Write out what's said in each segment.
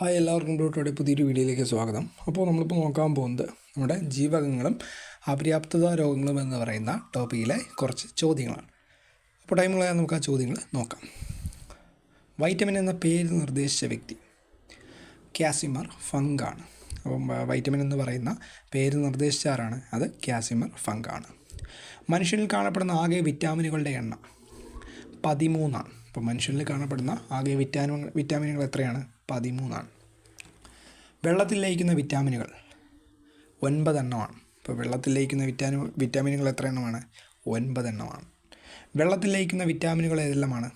Hi എല്ലാവർക്കും ഡോട്ടോടെ പുതിയൊരു വീഡിയോയിലേക്ക് സ്വാഗതം. അപ്പോൾ നമ്മളിപ്പോൾ നോക്കാൻ പോകുന്നത് നമ്മുടെ ജീവകങ്ങളും അപര്യാപ്തത രോഗങ്ങളും എന്ന് പറയുന്ന ടോപ്പിക്കിലെ കുറച്ച് ചോദ്യങ്ങളാണ്. അപ്പോൾ ടൈമുകളായ നമുക്ക് ആ ചോദ്യങ്ങൾ നോക്കാം. വൈറ്റമിൻ എന്ന പേര് നിർദ്ദേശിച്ച വ്യക്തി കാസിമർ ഫങ്കാണ് അപ്പം വൈറ്റമിൻ എന്ന് പറയുന്ന പേര് നിർദ്ദേശിച്ച ആരാണ്? അത് കാസിമർ ഫങ്കാണ് മനുഷ്യനിൽ കാണപ്പെടുന്ന ആകെ വിറ്റാമിനുകളുടെ എണ്ണം പതിമൂന്നാണ്. അപ്പോൾ മനുഷ്യനിൽ കാണപ്പെടുന്ന ആകെ വിറ്റാമിൻ വിറ്റാമിനുകൾ എത്രയാണ്? പതിമൂന്നാണ്. വെള്ളത്തിൽ ലയിക്കുന്ന വിറ്റാമിനുകൾ ഒൻപതെണ്ണമാണ്. ഇപ്പോൾ വെള്ളത്തിൽ ലയിക്കുന്ന വിറ്റാമി വിറ്റാമിനുകൾ എത്ര എണ്ണമാണ് ഒൻപതെണ്ണമാണ്. വെള്ളത്തിൽ ലയിക്കുന്ന വിറ്റാമിനുകൾ ഏതെല്ലാമാണ്?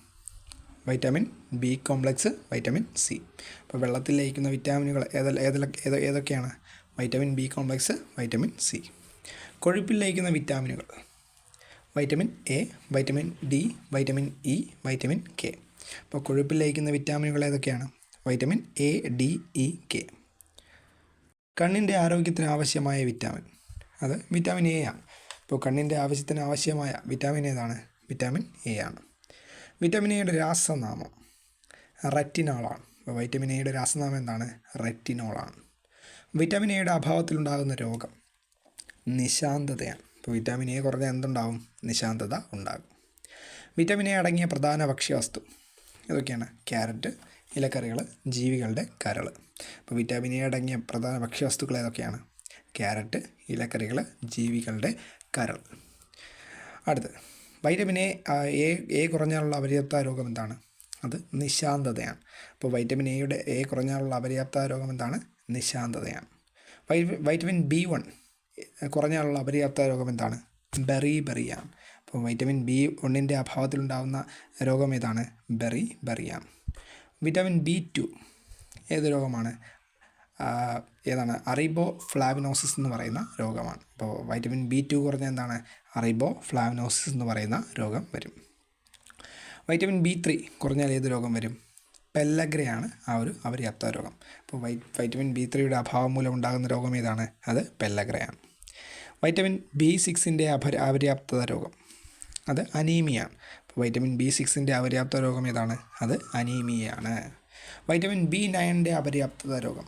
Vitamin B complex vitamin C. അപ്പോൾ വെള്ളത്തിൽ ലയിക്കുന്ന വിറ്റാമിനുകൾ ഏതെല്ലാം ഏതെല്ലാം ഏത് ഏതൊക്കെയാണ്? Vitamin B complex vitamin C. കൊഴുപ്പിൽ ലയിക്കുന്ന വിറ്റാമിനുകൾ vitamin A vitamin D vitamin E vitamin K. അപ്പോൾ കൊഴുപ്പിൽ ലയിക്കുന്ന വിറ്റാമിനുകൾ ഏതൊക്കെയാണ്? Vitamin A D E K. കണ്ണിന്റെ ആരോഗ്യത്തിന് ആവശ്യമായ വിറ്റാമിൻ. അത് വിറ്റാമിൻ എ ആണ്. ഇപ്പോൾ കണ്ണിന്റെ ആവശ്യത്തിന് ആവശ്യമായ വിറ്റാമിൻ ഏതാണ്? വിറ്റാമിൻ എ ആണ്. വിറ്റാമിൻ എയുടെ രാസനാമം റെറ്റിനോളാണ്. ഇപ്പോൾ വൈറ്റമിൻ എയുടെ രാസനാമം എന്താണ്? റെറ്റിനോളാണ്. വിറ്റാമിൻ എയുടെ അഭാവത്തിലുണ്ടാകുന്ന രോഗം നിശാന്തതയാണ്. ഇപ്പോൾ വിറ്റാമിൻ എ കുറഞ്ഞാൽ എന്തുണ്ടാവും? നിശാന്തത ഉണ്ടാകും. വിറ്റാമിൻ എ അടങ്ങിയ പ്രധാന ഭക്ഷ്യവസ്തു ഏതൊക്കെയാണ് ക്യാരറ്റ് ഇലക്കറികൾ ജീവികളുടെ കരൾ അപ്പോൾ വിറ്റാമിൻ എ അടങ്ങിയ പ്രധാന ഭക്ഷ്യവസ്തുക്കൾ ഏതൊക്കെയാണ്? ക്യാരറ്റ് ഇലക്കറികൾ ജീവികളുടെ കരൾ. അടുത്തത്. വൈറ്റമിൻ എ എ കുറഞ്ഞാലുള്ള അപര്യാപ്ത രോഗം എന്താണ്? അത് നിശാന്തതയാണ്. അപ്പോൾ വൈറ്റമിൻ എയുടെ എ കുറഞ്ഞാലുള്ള അപര്യാപ്ത രോഗം എന്താണ്? നിശാന്തതയാണ്. വൈറ്റമിൻ ബി വൺ കുറഞ്ഞാലുള്ള അപര്യാപ്ത രോഗം എന്താണ്? ബെറി ബെറിയാണ്. അപ്പോൾ വൈറ്റമിൻ ബി ഒന്നിന്റെ അഭാവത്തിലുണ്ടാകുന്ന രോഗം ഏതാണ്? ബെറി ബെറിയാണ്. വിറ്റാമിൻ ബി ടു ഏത് രോഗമാണ്? ഏതാണ്? അറിബോ ഫ്ലാവിനോസിസ് എന്ന് പറയുന്ന രോഗമാണ്. അപ്പോൾ വൈറ്റമിൻ ബി ടു കുറഞ്ഞ എന്താണ്? അറിബോ ഫ്ലാവിനോസിസ് എന്ന് പറയുന്ന രോഗം വരും. വൈറ്റമിൻ ബി ത്രീ കുറഞ്ഞാൽ ഏത് രോഗം വരും? പെല്ലഗ്രയാണ് ആ ഒരു അപര്യാപ്ത രോഗം. അപ്പോൾ വൈ വൈറ്റമിൻ ബി ത്രീയുടെ അഭാവം മൂലം ഉണ്ടാകുന്ന രോഗം ഏതാണ്? അത് പെല്ലഗ്രയാണ്. വൈറ്റമിൻ ബി സിക്സിന്റെ അപര അപര്യാപ്തത രോഗം. അത് അനീമിയാണ് വൈറ്റമിൻ ബി സിക്സിന്റെ അപര്യാപ്ത രോഗം ഏതാണ്? അത് അനീമിയയാണ്. വൈറ്റമിൻ ബി നയന്റെ അപര്യാപ്തത രോഗം.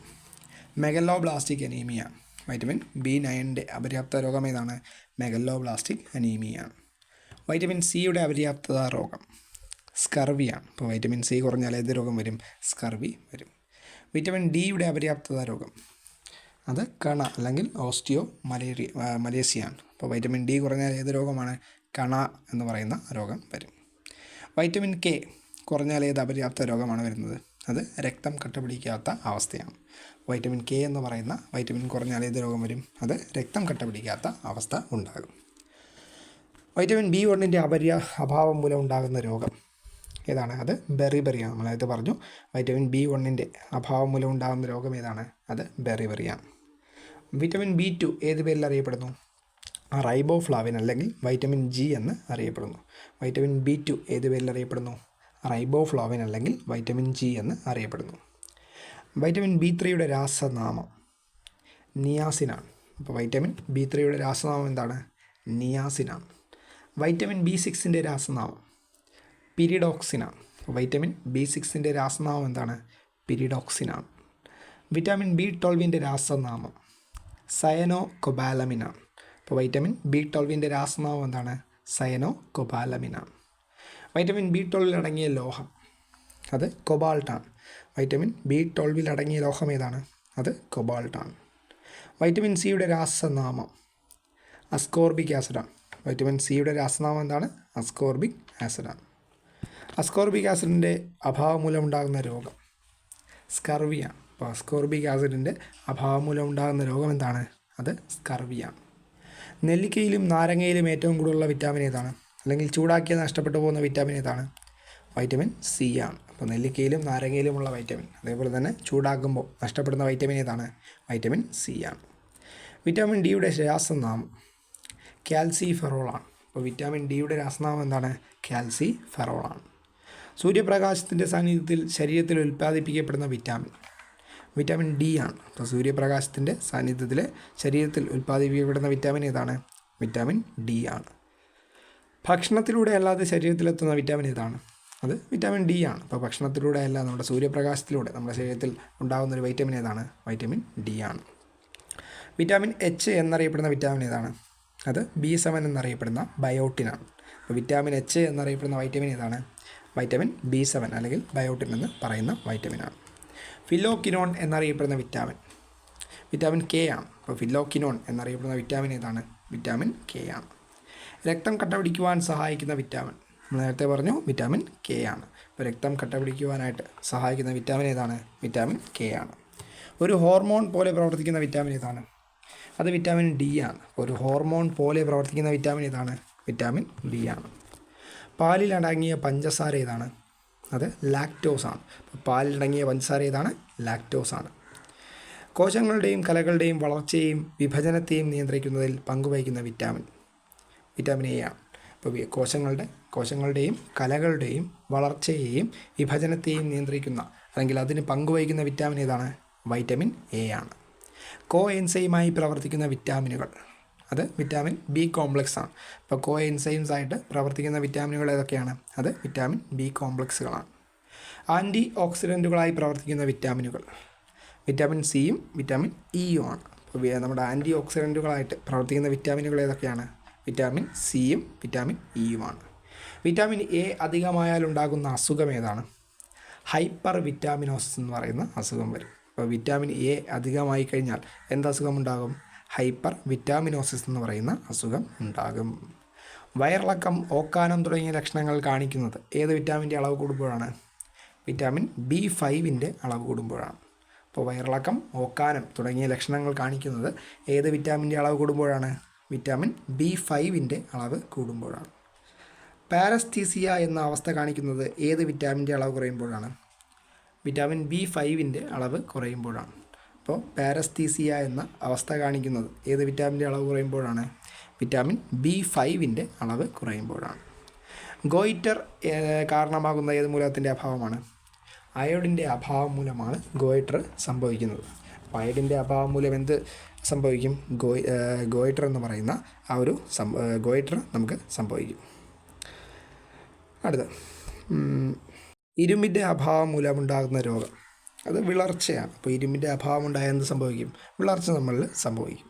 Megaloblastic anaemia. വൈറ്റമിൻ ബി നയന്റെ അപര്യാപ്ത രോഗം ഏതാണ്? Megaloblastic anaemia. വൈറ്റമിൻ സിയുടെ അപര്യാപ്തത രോഗം. സ്കർവിയാണ്. ഇപ്പോൾ വൈറ്റമിൻ സി കുറഞ്ഞാൽ ഏത് രോഗം വരും? സ്കർവി വരും. വിറ്റമിൻ ഡിയുടെ അപര്യാപ്തത രോഗം. അത് കണ അല്ലെങ്കിൽ ഓസ്റ്റിയോ മലേറിയ ആ, മലേസിയാണ് അപ്പോൾ വൈറ്റമിൻ ഡി കുറഞ്ഞാൽ ഏത് രോഗമാണ്? കണ എന്ന് പറയുന്ന രോഗം വരും. വൈറ്റമിൻ കെ കുറഞ്ഞാൽ ഏത് അപര്യാപ്ത രോഗമാണ് വരുന്നത്. അത് രക്തം കട്ടപിടിക്കാത്ത അവസ്ഥയാണ്. വൈറ്റമിൻ കെ എന്ന് പറയുന്ന വൈറ്റമിൻ കുറഞ്ഞാൽ ഏത് രോഗം വരും. അത് രക്തം കട്ടപിടിക്കാത്ത അവസ്ഥ ഉണ്ടാകും. വൈറ്റമിൻ ബി വണ്ണിന്റെ അപര്യ അഭാവം മൂലം ഉണ്ടാകുന്ന രോഗം ഏതാണ്? അത് ബെറി ബെറിയാണ് നമ്മൾ അതായത് പറഞ്ഞു വൈറ്റമിൻ ബി വണ്ണിന്റെ അഭാവം മൂലം ഉണ്ടാകുന്ന രോഗം ഏതാണ്? അത് ബെറി ബെറിയാണ് വിറ്റമിൻ ബി ടു ഏത് പേരിൽ അറിയപ്പെടുന്നു? റൈബോഫ്ലാവിൻ അല്ലെങ്കിൽ വൈറ്റമിൻ ജി എന്ന് അറിയപ്പെടുന്നു. വൈറ്റമിൻ ബി ടു ഏത് പേരിൽ അറിയപ്പെടുന്നു? റൈബോഫ്ലാവിൻ അല്ലെങ്കിൽ വൈറ്റമിൻ ജി എന്ന് അറിയപ്പെടുന്നു. വൈറ്റമിൻ ബി ത്രീയുടെ രാസനാമം നിയാസിനാണ്. അപ്പോൾ വൈറ്റമിൻ ബി ത്രീയുടെ രാസനാമം എന്താണ്? നിയാസിനാണ്. വൈറ്റമിൻ ബി സിക്സിന്റെ രാസനാമം പിരിഡോക്സിനാണ്. വൈറ്റമിൻ ബി സിക്സിന്റെ രാസനാമം എന്താണ്? പിരിഡോക്സിനാണ്. വിറ്റാമിൻ ബി ട്വൽവിന്റെ രാസനാമം സയനോ കൊബാലമിനാണ് അപ്പോൾ വൈറ്റമിൻ ബി ട്വൽവിന്റെ രാസനാമം എന്താണ്? സയനോ കൊബാലമിനാണ് വൈറ്റമിൻ ബി ട്വൽവിൽ അടങ്ങിയ ലോഹം അത് കൊബാൾട്ടാണ് വൈറ്റമിൻ ബി ട്വൽവിൽ അടങ്ങിയ ലോഹം ഏതാണ്? അത് കൊബാൾട്ടാണ് വൈറ്റമിൻ സിയുടെ രാസനാമം അസ്കോർബിക് ആസിഡാണ് വൈറ്റമിൻ സിയുടെ രാസനാമം എന്താണ്? അസ്കോർബിക് ആസിഡാണ് അസ്കോർബിക് ആസിഡിന്റെ അഭാവം മൂലമുണ്ടാകുന്ന രോഗം സ്കർവിയാണ് അപ്പോൾ അസ്കോർബിക് ആസിഡിന്റെ അഭാവം മൂലം ഉണ്ടാകുന്ന രോഗം എന്താണ്? അത് സ്കർവിയാണ് നെല്ലിക്കയിലും നാരങ്ങയിലും ഏറ്റവും കൂടുതലുള്ള വിറ്റാമിൻ ഏതാണ്? അല്ലെങ്കിൽ ചൂടാക്കിയാൽ നഷ്ടപ്പെട്ടു പോകുന്ന വിറ്റാമിൻ ഏതാണ്? വൈറ്റമിൻ സി ആണ്. അപ്പോൾ നെല്ലിക്കയിലും നാരങ്ങയിലുമുള്ള വൈറ്റമിൻ അതേപോലെ തന്നെ ചൂടാക്കുമ്പോൾ നഷ്ടപ്പെടുന്ന വൈറ്റമിൻ ഏതാണ്? വൈറ്റമിൻ സി ആണ്. വിറ്റാമിൻ ഡിയുടെ രാസനാമം കാൽസി ഫെറോളാണ് അപ്പോൾ വിറ്റാമിൻ ഡിയുടെ രാസനാമം എന്താണ്? കാൽസി ഫെറോളാണ് സൂര്യപ്രകാശത്തിന്റെ സാന്നിധ്യത്തിൽ ശരീരത്തിൽ ഉൽപ്പാദിപ്പിക്കപ്പെടുന്ന വിറ്റാമിൻ വിറ്റാമിൻ ഡി ആണ്. അപ്പോൾ സൂര്യപ്രകാശത്തിന്റെ സാന്നിധ്യത്തിൽ ശരീരത്തിൽ ഉൽപ്പാദിപ്പിക്കപ്പെടുന്ന വിറ്റാമിൻ ഏതാണ്? വിറ്റാമിൻ ഡി ആണ്. ഭക്ഷണത്തിലൂടെ അല്ലാതെ ശരീരത്തിലെത്തുന്ന വിറ്റാമിൻ ഏതാണ്? അത് വിറ്റാമിൻ ഡി ആണ്. അപ്പോൾ ഭക്ഷണത്തിലൂടെ അല്ല നമ്മുടെ സൂര്യപ്രകാശത്തിലൂടെ നമ്മുടെ ശരീരത്തിൽ ഉണ്ടാകുന്ന ഒരു വൈറ്റമിൻ ഏതാണ്? വൈറ്റമിൻ ഡി ആണ്. വിറ്റാമിൻ എച്ച് എന്നറിയപ്പെടുന്ന വിറ്റാമിൻ ഏതാണ്? അത് ബി സെവൻ എന്നറിയപ്പെടുന്ന ബയോട്ടിനാണ് അപ്പോൾ വിറ്റാമിൻ എച്ച് എന്നറിയപ്പെടുന്ന വൈറ്റമിൻ ഏതാണ്? വൈറ്റമിൻ ബി സെവൻ അല്ലെങ്കിൽ ബയോട്ടിൻ എന്ന് പറയുന്ന വൈറ്റമിനാണ് ഫിലോക്കിനോൺ എന്നറിയപ്പെടുന്ന വിറ്റാമിൻ. വിറ്റാമിൻ കെ ആണ്. അപ്പോൾ ഫിലോക്കിനോൺ എന്നറിയപ്പെടുന്ന വിറ്റാമിൻ ഏതാണ്? വിറ്റാമിൻ കെ ആണ്. രക്തം കട്ട പിടിക്കുവാൻ സഹായിക്കുന്ന വിറ്റാമിൻ. നമ്മൾ നേരത്തെ പറഞ്ഞു വിറ്റാമിൻ കെ ആണ്. അപ്പോൾ രക്തം കട്ട പിടിക്കുവാനായിട്ട് സഹായിക്കുന്ന വിറ്റാമിൻ ഏതാണ്? വിറ്റാമിൻ കെ ആണ്. ഒരു ഹോർമോൺ പോലെ പ്രവർത്തിക്കുന്ന വിറ്റാമിൻ ഏതാണ്? അത് വിറ്റാമിൻ ഡി ആണ്. ഒരു ഹോർമോൺ പോലെ പ്രവർത്തിക്കുന്ന വിറ്റാമിൻ ഏതാണ്? വിറ്റാമിൻ ഡി ആണ്. പാലിൽ അടങ്ങിയ പഞ്ചസാര ഏതാണ്? അത് ലാക്ടോസ് ആണ് അപ്പോൾ പാലിലടങ്ങിയ പഞ്ചസാര ഏതാണ്? ലാക്ടോസ് ആണ് കോശങ്ങളുടെയും കലകളുടെയും വളർച്ചയെയും വിഭജനത്തെയും നിയന്ത്രിക്കുന്നതിൽ പങ്കുവഹിക്കുന്ന വിറ്റാമിൻ വിറ്റാമിൻ എ ആണ്. അപ്പോൾ കോശങ്ങളുടെ കോശങ്ങളുടെയും കലകളുടെയും വളർച്ചയെയും വിഭജനത്തെയും നിയന്ത്രിക്കുന്ന അല്ലെങ്കിൽ അതിന് പങ്കുവഹിക്കുന്ന വിറ്റാമിൻ ഏതാണ്? വൈറ്റമിൻ എ ആണ്. കോ എൻസൈമായി പ്രവർത്തിക്കുന്ന വിറ്റാമിനുകൾ. അത് വിറ്റാമിൻ ബി കോംപ്ലക്സ് ആണ്. അപ്പോൾ കോ എൻസൈംസ് ആയിട്ട് പ്രവർത്തിക്കുന്ന വിറ്റാമിനുകൾ ഏതൊക്കെയാണ്? അത് വിറ്റാമിൻ ബി കോംപ്ലക്സുകളാണ് ആന്റി ഓക്സിഡന്റുകളായി പ്രവർത്തിക്കുന്ന വിറ്റാമിനുകൾ വിറ്റാമിൻ സിയും വിറ്റാമിൻ ഇയും ആണ്. അപ്പോൾ നമ്മുടെ ആന്റി ഓക്സിഡന്റുകളായിട്ട് പ്രവർത്തിക്കുന്ന വിറ്റാമിനുകൾ ഏതൊക്കെയാണ്? വിറ്റാമിൻ സിയും വിറ്റാമിൻ ഇയുമാണ് വിറ്റാമിൻ എ അധികമായാൽ ഉണ്ടാകുന്ന അസുഖം ഏതാണ്? ഹൈപ്പർ വിറ്റാമിനോസിസ് എന്ന് പറയുന്ന അസുഖം വരും. അപ്പോൾ വിറ്റാമിൻ എ അധികമായി കഴിഞ്ഞാൽ എന്ത് അസുഖം ഉണ്ടാകും? ഹൈപ്പർ വിറ്റാമിനോസിസ് എന്ന് പറയുന്ന അസുഖം ഉണ്ടാകും. വയറിളക്കം ഓക്കാനം തുടങ്ങിയ ലക്ഷണങ്ങൾ കാണിക്കുന്നത് ഏത് വിറ്റാമിന്റെ അളവ് കൂടുമ്പോഴാണ്? വിറ്റാമിൻ ബി ഫൈവിന്റെ അളവ് കൂടുമ്പോഴാണ്. അപ്പോൾ വയറിളക്കം ഓക്കാനം തുടങ്ങിയ ലക്ഷണങ്ങൾ കാണിക്കുന്നത് ഏത് വിറ്റാമിന്റെ അളവ് കൂടുമ്പോഴാണ്? വിറ്റാമിൻ ബി ഫൈവിന്റെ അളവ് കൂടുമ്പോഴാണ്. പാരസ്തീസിയ എന്ന അവസ്ഥ കാണിക്കുന്നത് ഏത് വിറ്റാമിന്റെ അളവ് കുറയുമ്പോഴാണ്? വിറ്റാമിൻ ബി ഫൈവിന്റെ അളവ് കുറയുമ്പോഴാണ്. അപ്പോൾ പാരസ്തീസിയ എന്ന അവസ്ഥ കാണിക്കുന്നത്. ഏത് വിറ്റാമിന്റെ അളവ് കുറയുമ്പോഴാണ്? വിറ്റാമിൻ ബി ഫൈവിന്റെ അളവ് കുറയുമ്പോഴാണ്. ഗോയിറ്റർ കാരണമാകുന്ന ഏത് മൂലകത്തിന്റെ അഭാവമാണ്? അയോഡിന്റെ അഭാവം മൂലമാണ് ഗോയിറ്റർ സംഭവിക്കുന്നത്. അപ്പോൾ അയോഡിന്റെ അഭാവം മൂലം എന്ത് സംഭവിക്കും? ഗോയ് ഗോയിറ്റർ എന്ന് പറയുന്ന ആ ഒരു ഗോയിറ്റർ നമുക്ക് സംഭവിക്കും. അടുത്ത. ഇരുമ്പിന്റെ അഭാവം മൂലമുണ്ടാകുന്ന രോഗം. അത് വിളർച്ചയാണ്. അപ്പോൾ ഇരുമ്പിന്റെ അഭാവം ഉണ്ടായാൽ എന്ത് സംഭവിക്കും? വിളർച്ച നമ്മളിൽ സംഭവിക്കും.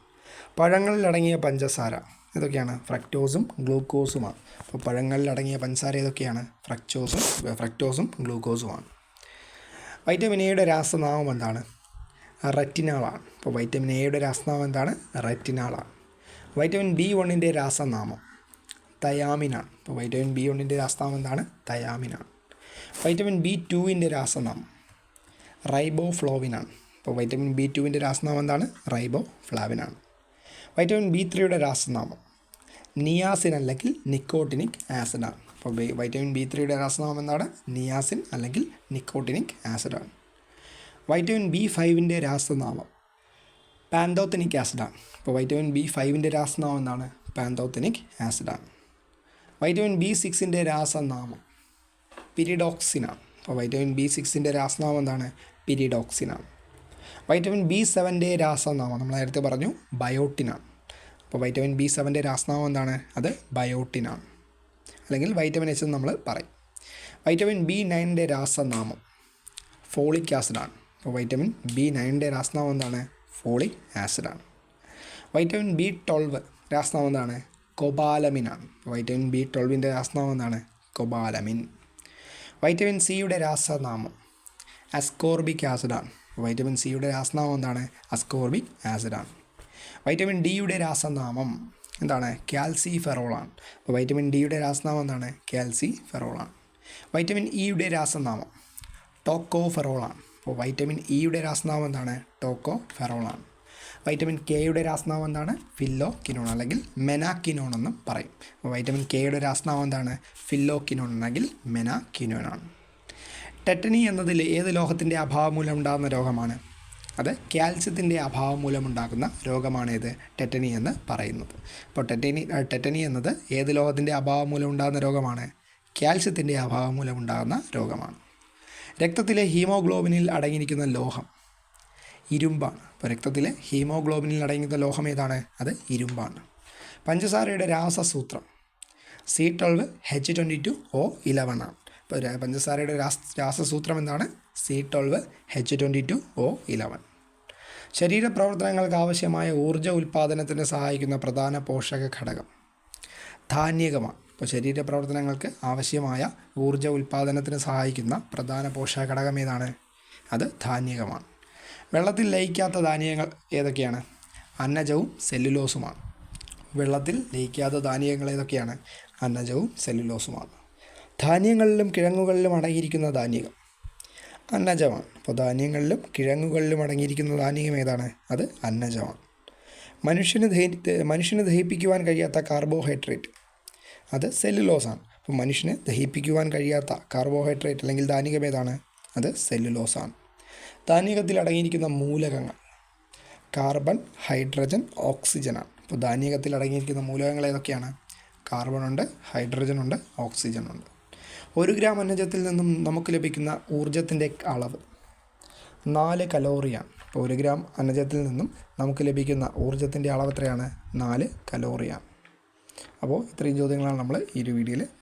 പഴങ്ങളിൽ അടങ്ങിയ പഞ്ചസാര ഇതൊക്കെയാണ് ഫ്രക്ടോസും ഗ്ലൂക്കോസുമാണ്. അപ്പോൾ പഴങ്ങളിൽ അടങ്ങിയ പഞ്ചസാര ഏതൊക്കെയാണ്? ഫ്രക്ടോസും ഫ്രക്ടോസും ഗ്ലൂക്കോസുമാണ്. വൈറ്റമിൻ എയുടെ രാസനാമം എന്താണ്? റെറ്റിനാളാണ്. അപ്പോൾ വൈറ്റമിൻ എയുടെ രാസനാമം എന്താണ്? റെറ്റിനാളാണ്. വൈറ്റമിൻ ബി വണ്ണിന്റെ രാസനാമം തയാമിനാണ്. അപ്പോൾ വൈറ്റമിൻ ബി വണ്ണിന്റെ രാസനാമം എന്താണ്? തയാമിനാണ്. വൈറ്റമിൻ ബി ടുവിന്റെ രാസനാമം റൈബോഫ്ലോവിനാണ്. അപ്പോൾ വൈറ്റമിൻ ബി ടുവിന്റെ രാസനാമം എന്താണ്? റൈബോ ഫ്ലാവിനാണ് വൈറ്റമിൻ ബി ത്രീയുടെ രാസനാമം നിയാസിൻ അല്ലെങ്കിൽ നിക്കോട്ടിനിക് ആസിഡാണ് അപ്പോൾ വൈറ്റമിൻ ബി ത്രീയുടെ രാസനാമം എന്താണ്? നിയാസിൻ അല്ലെങ്കിൽ നിക്കോട്ടിനിക് ആസിഡാണ് വൈറ്റമിൻ ബി ഫൈവിന്റെ രാസനാമം പാന്തോത്തനിക് ആസിഡാണ് അപ്പോൾ വൈറ്റമിൻ ബി ഫൈവിന്റെ രാസനാമം എന്താണ്? പാന്തോത്തനിക് ആസിഡാണ് വൈറ്റമിൻ ബി സിക്സിന്റെ രാസനാമം പിരിഡോക്സിനാണ് അപ്പോൾ വൈറ്റമിൻ ബി സിക്സിന്റെ രാസനാമം എന്താണ്? പിരിഡോക്സിനാണ് വൈറ്റമിൻ ബി സെവന്റെ രാസനാമം നമ്മൾ നേരത്തെ പറഞ്ഞു ബയോട്ടിനാണ് അപ്പോൾ വൈറ്റമിൻ ബി സെവന്റെ രാസനാമം എന്താണ്? അത് ബയോട്ടിനാണ് അല്ലെങ്കിൽ വൈറ്റമിൻ എച്ച് നമ്മൾ പറയും. വൈറ്റമിൻ ബി നയന്റെ രാസനാമം ഫോളിക് ആസിഡാണ് അപ്പോൾ വൈറ്റമിൻ ബി നയന്റെ രാസനാമം എന്താണ്? ഫോളിക് ആസിഡാണ് വൈറ്റമിൻ ബി ട്വൽവ് രാസനാമം എന്താണ്? കൊബാലമിനാണ് വൈറ്റമിൻ ബി ട്വൽവിന്റെ രാസനാമം എന്താണ്? കൊബാലമിൻ വൈറ്റമിൻ സിയുടെ രാസനാമം. അസ്കോർബിക് ആസിഡാണ് വൈറ്റമിൻ സിയുടെ രാസനാമം എന്താണ്? അസ്കോർബിക് ആസിഡാണ് വൈറ്റമിൻ ഡിയുടെ രാസനാമം എന്താണ്? കാൽസി ഫെറോളാണ് അപ്പോൾ വൈറ്റമിൻ ഡിയുടെ രാസനാമം എന്താണ്? കാൽസി ഫെറോളാണ് വൈറ്റമിൻ ഇയുടെ രാസനാമം. ടോക്കോ ഫെറോളാണ് അപ്പോൾ വൈറ്റമിൻ ഇയുടെ രാസനാമം എന്താണ്? ടോക്കോ ഫെറോളാണ് വൈറ്റമിൻ കെയുടെ രാസനാമം എന്താണ്? ഫില്ലോ കിനോൺ അല്ലെങ്കിൽ മെനാക്കിനോൺ എന്നും പറയും. അപ്പോൾ വൈറ്റമിൻ കെയുടെ രാസനാമം എന്താണ്? ഫില്ലോ കിനോൺ അല്ലെങ്കിൽ മെനാക്കിനോൺ ആണ്. ടെറ്റനി എന്നതിൽ ഏത് ലോഹത്തിന്റെ അഭാവം മൂലം ഉണ്ടാകുന്ന രോഗമാണ്? അത് കാൽസ്യത്തിന്റെ അഭാവം മൂലമുണ്ടാകുന്ന രോഗമാണ് ഇത്. ടെറ്റനി എന്ന് പറയുന്നത്. അപ്പോൾ ടെറ്റനി ടെറ്റനി എന്നത് ഏത് ലോഹത്തിന്റെ അഭാവം മൂലം ഉണ്ടാകുന്ന രോഗമാണ്? കാൽസ്യത്തിന്റെ അഭാവം മൂലമുണ്ടാകുന്ന രോഗമാണ്. രക്തത്തിലെ ഹീമോഗ്ലോബിനിൽ അടങ്ങിയിരിക്കുന്ന ലോഹം. ഇരുമ്പാണ്. അപ്പോൾ രക്തത്തിലെ ഹീമോഗ്ലോബിനിൽ അടങ്ങിയ ലോഹം ഏതാണ്? അത് ഇരുമ്പാണ്. പഞ്ചസാരയുടെ രാസസൂത്രം. C twelve H twenty two O eleven ആണ്. ഇപ്പോൾ പഞ്ചസാരയുടെ രാസ രാസസൂത്രം എന്താണ്? C twelve H twenty two O eleven. ശരീരപ്രവർത്തനങ്ങൾക്ക് ആവശ്യമായ ഊർജ ഉൽപ്പാദനത്തിന് സഹായിക്കുന്ന പ്രധാന പോഷക ഘടകം. ധാന്യകമാണ്. ഇപ്പോൾ ശരീരപ്രവർത്തനങ്ങൾക്ക് ആവശ്യമായ ഊർജ ഉൽപ്പാദനത്തിന് സഹായിക്കുന്ന പ്രധാന പോഷക ഘടകം ഏതാണ്? അത് ധാന്യകമാണ്. വെള്ളത്തിൽ ലയിക്കാത്ത ധാന്യങ്ങൾ ഏതൊക്കെയാണ്? അന്നജവും സെല്ലുലോസുമാണ്. വെള്ളത്തിൽ ലയിക്കാത്ത ധാന്യങ്ങൾ ഏതൊക്കെയാണ്? അന്നജവും സെല്ലുലോസുമാണ്. ധാന്യങ്ങളിലും കിഴങ്ങുകളിലും അടങ്ങിയിരിക്കുന്ന ധാന്യം അന്നജമാണ്. അപ്പോൾ ധാന്യങ്ങളിലും കിഴങ്ങുകളിലും അടങ്ങിയിരിക്കുന്ന ധാന്യം ഏതാണ്? അത് അന്നജമാണ്. മനുഷ്യന് ദഹി മനുഷ്യന് ദഹിപ്പിക്കുവാൻ കഴിയാത്ത കാർബോഹൈഡ്രേറ്റ്. അത് സെല്ലുലോസാണ്. അപ്പോൾ മനുഷ്യന് ദഹിപ്പിക്കുവാൻ കഴിയാത്ത കാർബോഹൈഡ്രേറ്റ് അല്ലെങ്കിൽ ധാന്യം ഏതാണ്? അത് സെല്ലുലോസാണ്. ധാന്യകത്തിൽ അടങ്ങിയിരിക്കുന്ന മൂലകങ്ങൾ. കാർബൺ ഹൈഡ്രജൻ ഓക്സിജനാണ്. അപ്പോൾ ധാന്യകത്തിൽ അടങ്ങിയിരിക്കുന്ന മൂലകങ്ങൾ ഏതൊക്കെയാണ്? കാർബൺ ഉണ്ട് ഹൈഡ്രജൻ ഉണ്ട് ഓക്സിജൻ ഉണ്ട്. ഒരു ഗ്രാം അന്നജത്തിൽ നിന്നും നമുക്ക് ലഭിക്കുന്ന ഊർജത്തിന്റെ അളവ് നാല് കലോറിയാണ്. അപ്പോൾ ഒരു ഗ്രാം അന്നജത്തിൽ നിന്നും നമുക്ക് ലഭിക്കുന്ന ഊർജത്തിന്റെ അളവ് എത്രയാണ്? നാല് കലോറിയാണ്. അപ്പോൾ ഇത്രയും ചോദ്യങ്ങളാണ് നമ്മൾ ഈ ഒരു വീഡിയോയിൽ